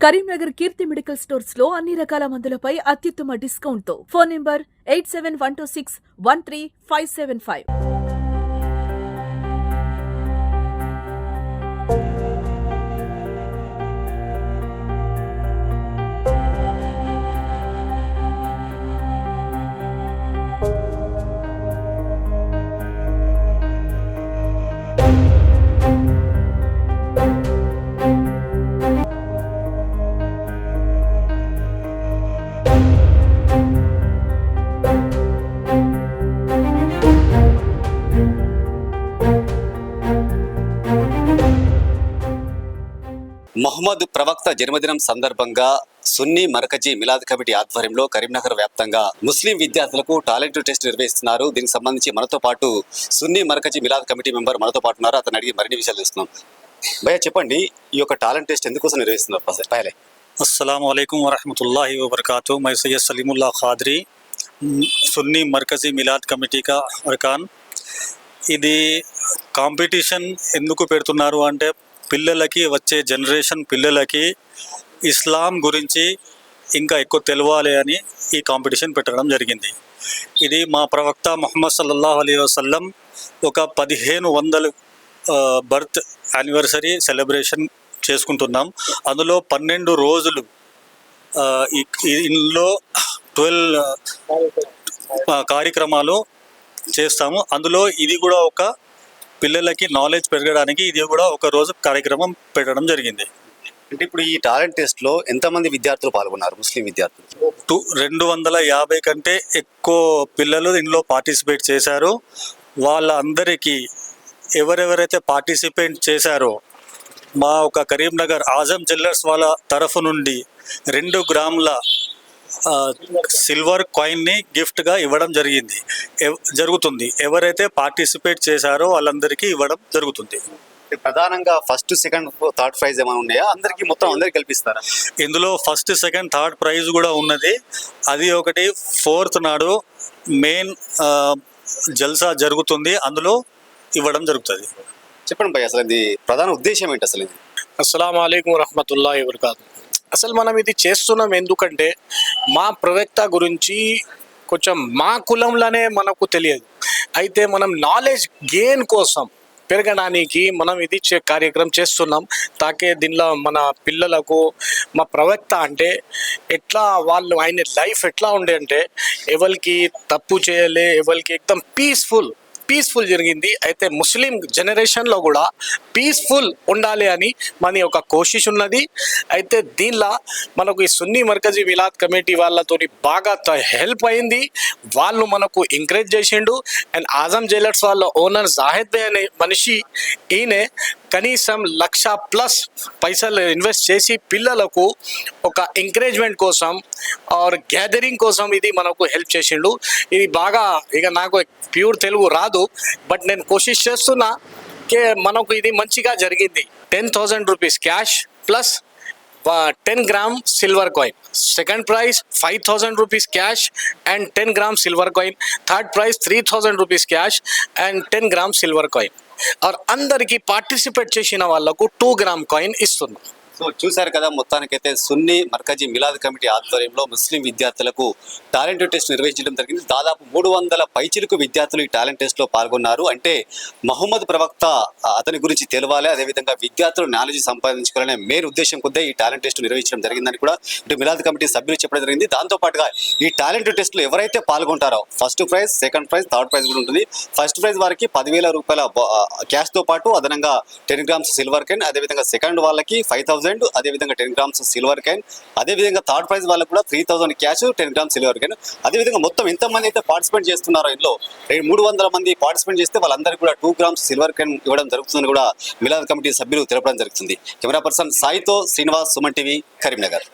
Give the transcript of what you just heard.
కరీంనగర్ కీర్తి medical స్టోర్స్లో అన్ని రకాల మందులపై అత్యుత్తమ డిస్కౌంట్తో phone number eight seven one two six one three five seven five. Muhammad ప్రవక్త జన్మదినం సందర్భంగా సున్నీ మరకజీ మిలాద్ కమిటీ ఆధ్వర్యంలో కరీంనగర్ వ్యాప్తంగా ముస్లిం విద్యార్థులకు టాలెంట్ టెస్ట్ నిర్వహిస్తున్నారు. దీనికి సంబంధించి మనతో పాటు సున్నీ మరకజీ మిలాద్ కమిటీ మెంబర్ మనతో పాటు ఉన్నారు. అతను అడిగి మరిన్ని విషయాలు తెలుస్తున్నాం భయ చెప్పండి ఈ యొక్క టాలెంట్ టెస్ట్ ఎందుకోసం నిర్వహిస్తున్నారు? అస్సలాము అస్సలం అయికం వరహమతుల్లా వబర్కూ మై సయ్యద్ సలీముల్లా ఖాద్రి. సున్నీ మర్కజీ మిలాద్ కమిటీగా అర్కాన్. ఇది కాంపిటీషన్ ఎందుకు పెడుతున్నారు అంటే పిల్లలకి వచ్చే జనరేషన్ పిల్లలకి ఇస్లాం గురించి ఇంకా ఎక్కువ తెలవాలి అని ఈ కాంపిటీషన్ పెట్టడం జరిగింది. ఇది మా ప్రవక్త మొహమ్మద్ సల్లల్లాహు అలీ వసల్లం ఒక పదిహేను వందలు బర్త్ యానివర్సరీ సెలబ్రేషన్ చేసుకుంటున్నాం. అందులో పన్నెండు రోజులు ఇందులో ట్వెల్వ్ కార్యక్రమాలు చేస్తాము. అందులో ఇది కూడా ఒక పిల్లలకి నాలెడ్జ్ పెరగడానికి ఇది కూడా ఒక రోజు కార్యక్రమం పెట్టడం జరిగింది. అంటే ఇప్పుడు ఈ టాలెంట్ టెస్ట్లో ఎంతమంది విద్యార్థులు పాల్గొన్నారు? ముస్లిం విద్యార్థులు. టూ రెండు వందల యాభై కంటే ఎక్కువ పిల్లలు ఇందులో పార్టిసిపేట్ చేశారు. వాళ్ళందరికీ ఎవరెవరైతే పార్టిసిపేట్ చేశారో మా ఒక కరీంనగర్ ఆజం జ్యువెలర్స్ వాళ్ళ తరఫు నుండి రెండు గ్రాముల సిల్వర్ కాయిన్ని గిఫ్ట్గా ఇవ్వడం జరిగింది. ఎవ్- జరుగుతుంది. ఎవరైతే పార్టిసిపేట్ చేశారో వాళ్ళందరికీ ఇవ్వడం జరుగుతుంది. ప్రధానంగా ఫస్ట్ సెకండ్ థర్డ్ ప్రైజ్ ఏమైనా ఉన్నాయా? అందరికి మొత్తం అందరికి కల్పిస్తారా? ఇందులో ఫస్ట్ సెకండ్ థర్డ్ ప్రైజ్ కూడా ఉన్నది. అది ఒకటి ఫోర్త్ నాడు మెయిన్ జల్సా జరుగుతుంది. అందులో ఇవ్వడం జరుగుతుంది. చెప్పండి భయ్య అసలు ఇది ప్రధాన ఉద్దేశం ఏంటి అసలు ఇది? అస్సలం అయికం వరహమతుల్లా వబర్కాతు. అసలు మనం ఇది చేస్తున్నాం ఎందుకంటే మా ప్రవక్త గురించి కొంచెం మా కులంలోనే మనకు తెలియదు. అయితే మనం నాలెడ్జ్ గెయిన్ కోసం పెరగడానికి మనం ఇది చే కార్యక్రమం చేస్తున్నాం. తాకే దీనిలో మన పిల్లలకు మా ప్రవక్త అంటే ఎట్లా వాళ్ళు ఆయన లైఫ్ ఎట్లా ఉండే అంటే ఎవరికి తప్పు చేయలే ఎవరికి ఎక్దం పీస్ఫుల్ పీస్ఫుల్ జరిగింది. అయితే ముస్లిం జనరేషన్లో కూడా పీస్ఫుల్ ఉండాలి అని మన ఒక కోషిష్ ఉన్నది. అయితే దీనిలో మనకు ఈ సున్నీ మర్కజీ విలాద్ కమిటీ వాళ్ళతో బాగా హెల్ప్ అయింది. వాళ్ళు మనకు ఎంకరేజ్ చేసిండు. అండ్ ఆజం జ్యువెలర్స్ వాళ్ళ ఓనర్ జాహెద్ బే అనే మనిషి ఈయనే కనీసం లక్ష ప్లస్ పైసలు ఇన్వెస్ట్ చేసి పిల్లలకు ఒక ఎంకరేజ్మెంట్ కోసం ఆర్ గ్యాదరింగ్ కోసం ఇది మనకు హెల్ప్ చేసిండు. ఇది బాగా ఇక నాకు ప్యూర్ తెలుగు రాదు. బట్ నేను కోషిష్ చేస్తున్నా కే మనకు ఇది మంచిగా జరిగింది. Ten thousand rupees cash plus ten gram silver coin second prize five thousand rupees cash and ten gram silver coin third prize three thousand rupees cash and ten gram silver coin or అందరికీ participate చేసిన వాళ్ళకు two gram coin ఇస్తున్నాం. So చూశారు కదా మొత్తానికైతే సున్నీ Markazi Milad committee ఆధ్వర్యంలో ముస్లిం విద్యార్థులకు talent test నిర్వహించడం జరిగింది. దాదాపు మూడు వందల పైచిలకు విద్యార్థులు ఈ టాలెంట్ టెస్ట్లో పాల్గొన్నారు. అంటే మహమ్మద్ ప్రవక్త అతని గురించి తెలవాలి అదేవిధంగా విద్యార్థులు నాలెడ్జ్ సంపాదించుకోవాలనే మెయిన్ ఉద్దేశం కొద్దే ఈ టాలెంట్ టెస్ట్ నిర్వహించడం జరిగిందని కూడా ఇటు మిలాద్ కమిటీ సభ్యులు చెప్పడం జరిగింది. దాంతో పాటుగా ఈ టాలెంట్ టెస్ట్లో ఎవరైతే పాల్గొంటారో first prize second prize third prize కూడా ఉంటుంది. ఫస్ట్ ప్రైజ్ వారికి పదివేల రూపాయల క్యాష్తో పాటు అదనంగా టెన్ గ్రామ్స్ సిల్వర్ కెన్ అదేవిధంగా సెకండ్ వాళ్ళకి ఫైవ్ థౌసండ్ అదేవిధంగా టెన్ గ్రామ్స్ సిల్వర్ కెన్ అదేవిధంగా థర్డ్ ప్రైజ్ వాళ్ళకు కూడా three thousand cash ten grams silver can అదేవిధంగా మొత్తం ఎంతమంది అయితే పార్టిసిపేట్ చేస్తున్నారో ఇందులో మూడు వందల మంది పార్టిసిపేట్ చేస్తే వాళ్ళందరికీ కూడా టూ గ్రామ్స్ సిల్వర్ కెన్ ఇవ్వడం జరుగుతుందని కూడా మిలాద్ కమిటీ సభ్యులు తెలపడం జరుగుతుంది. కెమెరా పర్సన్ సాయితో శ్రీనివాస్ సుమన్ టీవీ కరీంనగర్.